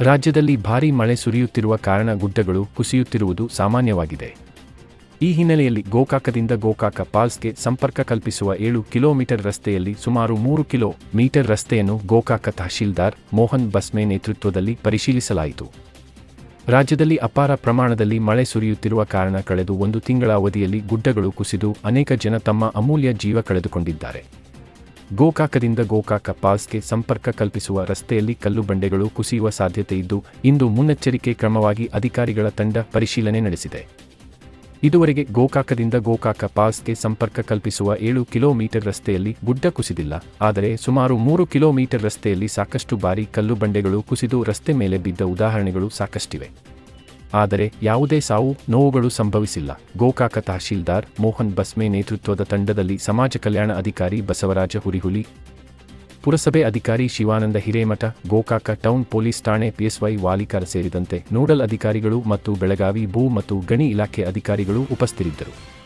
ರಾಜ್ಯದಲ್ಲಿ ಭಾರೀ ಮಳೆ ಸುರಿಯುತ್ತಿರುವ ಕಾರಣ ಗುಡ್ಡಗಳು ಕುಸಿಯುತ್ತಿರುವುದು ಸಾಮಾನ್ಯವಾಗಿದೆ. ಈ ಹಿನ್ನೆಲೆಯಲ್ಲಿ ಗೋಕಾಕದಿಂದ ಗೋಕಾಕ ಪಾಲ್ಸ್ಗೆ ಸಂಪರ್ಕ ಕಲ್ಪಿಸುವ ಏಳು ಕಿಲೋಮೀಟರ್ ರಸ್ತೆಯಲ್ಲಿ ಸುಮಾರು ಮೂರು ಕಿಲೋ ಮೀಟರ್ ರಸ್ತೆಯನ್ನು ಗೋಕಾಕ ತಹಶೀಲ್ದಾರ್ ಮೋಹನ್ ಬಸ್ಮೆ ನೇತೃತ್ವದಲ್ಲಿ ಪರಿಶೀಲಿಸಲಾಯಿತು. ರಾಜ್ಯದಲ್ಲಿ ಅಪಾರ ಪ್ರಮಾಣದಲ್ಲಿ ಮಳೆ ಸುರಿಯುತ್ತಿರುವ ಕಾರಣ ಕಳೆದು ಒಂದು ತಿಂಗಳ ಅವಧಿಯಲ್ಲಿ ಗುಡ್ಡಗಳು ಕುಸಿದು ಅನೇಕ ಜನ ತಮ್ಮ ಅಮೂಲ್ಯ ಜೀವ ಕಳೆದುಕೊಂಡಿದ್ದಾರೆ. ಗೋಕಾಕದಿಂದ ಗೋಕಾಕ ಪಾಲ್ಸ್ಗೆ ಸಂಪರ್ಕ ಕಲ್ಪಿಸುವ ರಸ್ತೆಯಲ್ಲಿ ಕಲ್ಲು ಬಂಡೆಗಳು ಕುಸಿಯುವ ಸಾಧ್ಯತೆ ಇದ್ದು, ಇಂದು ಮುನ್ನೆಚ್ಚರಿಕೆ ಕ್ರಮವಾಗಿ ಅಧಿಕಾರಿಗಳ ತಂಡ ಪರಿಶೀಲನೆ ನಡೆಸಿದೆ. ಇದುವರೆಗೆ ಗೋಕಾಕದಿಂದ ಗೋಕಾಕ ಪಾಲ್ಸ್ಗೆ ಸಂಪರ್ಕ ಕಲ್ಪಿಸುವ ಏಳು ಕಿಲೋಮೀಟರ್ ರಸ್ತೆಯಲ್ಲಿ ಗುಡ್ಡ ಕುಸಿದಿಲ್ಲ. ಆದರೆ ಸುಮಾರು ಮೂರು ಕಿಲೋಮೀಟರ್ ರಸ್ತೆಯಲ್ಲಿ ಸಾಕಷ್ಟು ಬಾರಿ ಕಲ್ಲು ಬಂಡೆಗಳು ಕುಸಿದು ರಸ್ತೆ ಮೇಲೆ ಬಿದ್ದ ಉದಾಹರಣೆಗಳು ಸಾಕಷ್ಟಿವೆ. ಆದರೆ ಯಾವುದೇ ಸಾವು, ನೋವುಗಳು ಸಂಭವಿಸಿಲ್ಲ. ಗೋಕಾಕ ತಹಶೀಲ್ದಾರ್ ಮೋಹನ್ ಬಸ್ಮೆ ನೇತೃತ್ವದ ತಂಡದಲ್ಲಿ ಸಮಾಜ ಕಲ್ಯಾಣ ಅಧಿಕಾರಿ ಬಸವರಾಜ ಹುರಿಹುಲಿ, ಪುರಸಭೆ ಅಧಿಕಾರಿ ಶಿವಾನಂದ ಹಿರೇಮಠ, ಗೋಕಾಕ ಟೌನ್ ಪೊಲೀಸ್ ಠಾಣೆ ಪಿಎಸ್ವೈ ವಾಲಿಕರ ಸೇರಿದಂತೆ ನೋಡಲ್ ಅಧಿಕಾರಿಗಳು ಮತ್ತು ಬೆಳಗಾವಿ ಭೂ ಮತ್ತು ಗಣಿ ಇಲಾಖೆ ಅಧಿಕಾರಿಗಳು ಉಪಸ್ಥಿತರಿದ್ದರು